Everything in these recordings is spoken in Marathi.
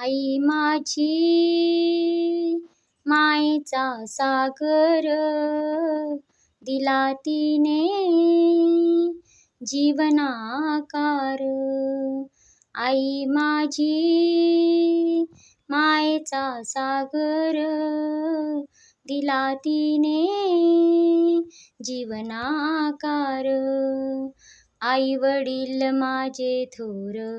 आई माझी मायेचा सागर दिला तिने जीवनाकार. आई माझी मायेचा सागर दिला तिने जीवनाकार. आई वडील माझे थोर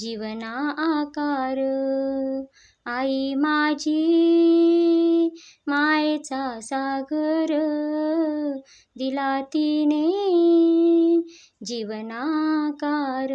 जीवना आकार. आई माझी मायेचा सागर. दिला तिने जीवनाकार.